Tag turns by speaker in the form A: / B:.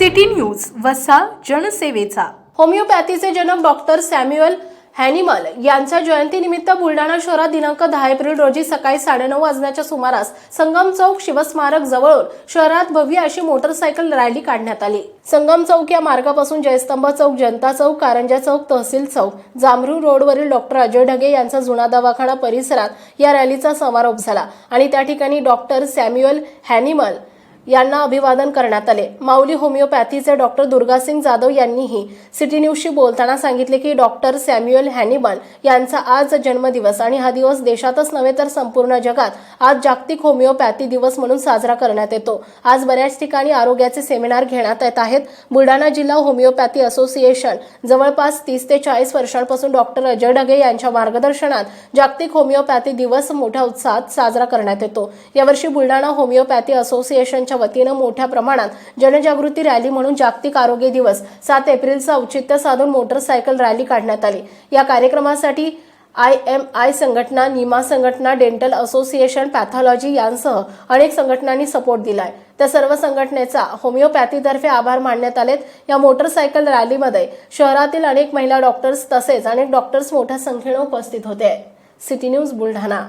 A: City news वसा जनसेवेचा. होमिओपॅथीचे जनक doctor Samuel हॅनिमल यांच्या जयंतीनिमित्त बुलढाणा शहरात दिनांक दहा एप्रिल रोजी सकाळी साडेनऊ वाजण्याच्या सुमारास संगम चौक शिवस्मारक जवळून शहरात भव्य अशी मोटरसायकल रॅली काढण्यात आली. संगम चौक या मार्गापासून जयस्तंभ चौक जनता चौक कारंजा चौक तहसील चौक जांभरू रोडवरील डॉक्टर अजय ढगे यांचा जुना दवाखाना परिसरात या रॅलीचा समारोप झाला आणि त्या ठिकाणी डॉक्टर सॅम्युअल हॅनिमल यांना अभिवादन करण्यात आले. माऊली होमिओपॅथीचे डॉक्टर दुर्गासिंग जाधव यांनीही सिटी न्यूजशी बोलताना सांगितले की डॉक्टर सॅम्युएल हॅनिबल यांचा आज जन्मदिवस आणि हा दिवस देशातच नव्हे तर संपूर्ण जगात आज जागतिक होमिओपॅथी दिवस म्हणून साजरा करण्यात येतो. आज बऱ्याच ठिकाणी आरोग्याचे सेमिनार घेण्यात येत आहेत. बुलढाणा जिल्हा होमिओपॅथी असोसिएशन जवळपास तीस ते चाळीस वर्षांपासून डॉक्टर अजय ढगे यांच्या मार्गदर्शनात जागतिक होमिओपॅथी दिवस मोठ्या उत्साहात साजरा करण्यात येतो. यावर्षी बुलढाणा होमिओपॅथी असोसिएशन संस्थेच्या वतीनं मोठ्या प्रमाणात जनजागृती रॅली म्हणून जागतिक आरोग्य दिवस सात एप्रिलचं औचित्य साधून मोटरसायकल रॅली काढण्यात आली. या कार्यक्रमासाठी आय एम आय संघटना निमा संघटना डेंटल असोसिएशन पॅथॉलॉजी यांसह अनेक संघटनांनी सपोर्ट दिलाय. त्या सर्व संघटनेचा होमिओपॅथीतर्फे आभार मानण्यात आलेत. या मोटरसायकल रॅलीमध्ये शहरातील अनेक महिला डॉक्टर्स तसेच अनेक डॉक्टर्स मोठ्या संख्येनं उपस्थित होते. City news Buldhana.